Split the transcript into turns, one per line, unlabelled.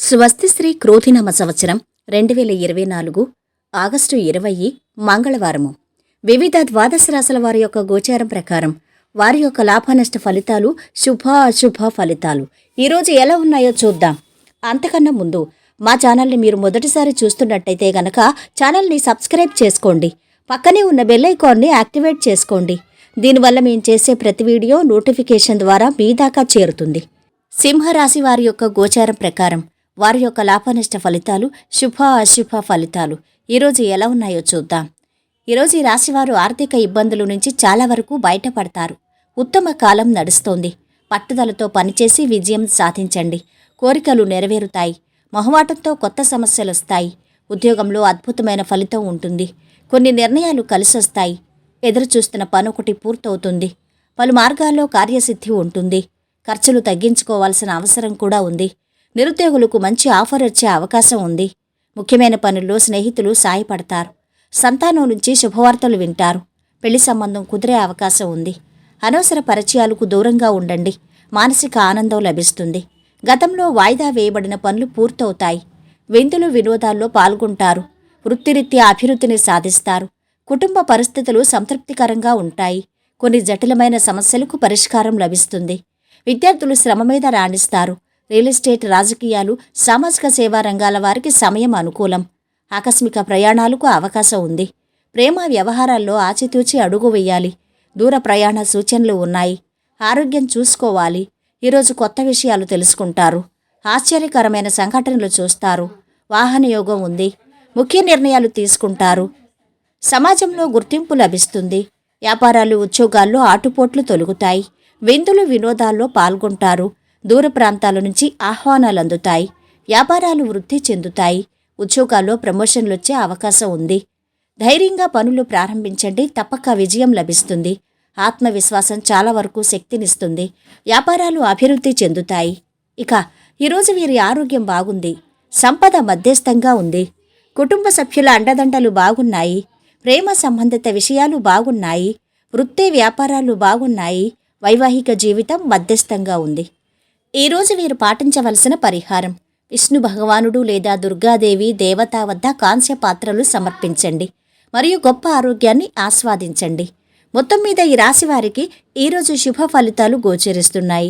స్వస్తి శ్రీ క్రోధినామ సంవత్సరం రెండు వేల ఇరవై నాలుగు ఆగస్టు ఇరవై మంగళవారము. వివిధ ద్వాదశ రాశుల వారి యొక్క గోచారం ప్రకారం వారి యొక్క లాభనష్ట ఫలితాలు శుభ అశుభ ఫలితాలు ఈరోజు ఎలా ఉన్నాయో చూద్దాం. అంతకన్నా ముందు మా ఛానల్ని మీరు మొదటిసారి చూస్తున్నట్టయితే గనక ఛానల్ని సబ్స్క్రైబ్ చేసుకోండి. పక్కనే ఉన్న బెల్ ఐకాన్ని యాక్టివేట్ చేసుకోండి. దీనివల్ల మేము చేసే ప్రతి వీడియో నోటిఫికేషన్ ద్వారా మీ దాకా చేరుతుంది. సింహరాశి వారి యొక్క గోచారం ప్రకారం వారి యొక్క లాభనష్ట ఫలితాలు శుభ అశుభ ఫలితాలు. ఈరోజు ఎలా ఉన్నాయో చూద్దాం. ఈరోజు ఈ రాశివారు ఆర్థిక ఇబ్బందుల నుంచి చాలా వరకు బయటపడతారు. ఉత్తమ కాలం నడుస్తోంది. పట్టుదలతో పనిచేసి విజయం సాధించండి. కోరికలు నెరవేరుతాయి. మొహమాటంతో కొత్త సమస్యలు వస్తాయి. ఉద్యోగంలో అద్భుతమైన ఫలితం ఉంటుంది. కొన్ని నిర్ణయాలు కలిసొస్తాయి ఎదురు చూస్తున్న పని ఒకటి పూర్తవుతుంది. పలు మార్గాల్లో కార్యసిద్ధి ఉంటుంది. ఖర్చులు తగ్గించుకోవాల్సిన అవసరం కూడా ఉంది. నిరుద్యోగులకు మంచి ఆఫర్ వచ్చే అవకాశం ఉంది. ముఖ్యమైన పనుల్లో స్నేహితులు సాయపడతారు. సంతానం నుంచి శుభవార్తలు వింటారు. పెళ్ళి సంబంధం కుదిరే అవకాశం ఉంది. అనవసర పరిచయాలకు దూరంగా ఉండండి. మానసిక ఆనందం లభిస్తుంది. గతంలో వాయిదా వేయబడిన పనులు పూర్తవుతాయి. విందులు వినోదాల్లో పాల్గొంటారు. వృత్తిరీత్యా అభివృద్ధిని సాధిస్తారు. కుటుంబ పరిస్థితులు సంతృప్తికరంగా ఉంటాయి. కొన్ని జటిలమైన సమస్యలకు పరిష్కారం లభిస్తుంది. విద్యార్థులు శ్రమ మీద రాణిస్తారు. రియల్ ఎస్టేట్ రాజకీయాలు సామాజిక సేవా రంగాల వారికి సమయం అనుకూలం. ఆకస్మిక ప్రయాణాలకు అవకాశం ఉంది. ప్రేమ వ్యవహారాల్లో ఆచితూచి అడుగు వేయాలి. దూర ప్రయాణ సూచనలు ఉన్నాయి. ఆరోగ్యం చూసుకోవాలి. ఈరోజు కొత్త విషయాలు తెలుసుకుంటారు. ఆశ్చర్యకరమైన సంఘటనలు చూస్తారు. వాహన యోగం ఉంది. ముఖ్య నిర్ణయాలు తీసుకుంటారు. సమాజంలో గుర్తింపు లభిస్తుంది. వ్యాపారాలు ఉద్యోగాల్లో ఆటుపోట్లు తొలుగుతాయి. విందులు వినోదాల్లో పాల్గొంటారు. దూర ప్రాంతాల నుంచి ఆహ్వానాలు అందుతాయి వ్యాపారాలు వృద్ధి చెందుతాయి. ఉద్యోగాల్లో ప్రమోషన్లు వచ్చే అవకాశం ఉంది. ధైర్యంగా పనులు ప్రారంభించండి. తప్పక విజయం లభిస్తుంది. ఆత్మవిశ్వాసం చాలా వరకు శక్తినిస్తుంది. వ్యాపారాలు అభివృద్ధి చెందుతాయి. ఇక ఈరోజు వీరి ఆరోగ్యం బాగుంది. సంపద మధ్యస్థంగా ఉంది. కుటుంబ సభ్యుల అండదండలు బాగున్నాయి. ప్రేమ సంబంధిత విషయాలు బాగున్నాయి. వృత్తి వ్యాపారాలు బాగున్నాయి. వైవాహిక జీవితం మధ్యస్థంగా ఉంది. ఈరోజు వీరు పాటించవలసిన పరిహారం. విష్ణు భగవానుడు లేదా దుర్గాదేవి దేవత వద్ద కాంస్య పాత్రలు సమర్పించండి. మరియు గొప్ప ఆరోగ్యాన్ని ఆస్వాదించండి. మొత్తం మీద ఈ రాశి వారికి ఈరోజు శుభ ఫలితాలు గోచరిస్తున్నాయి.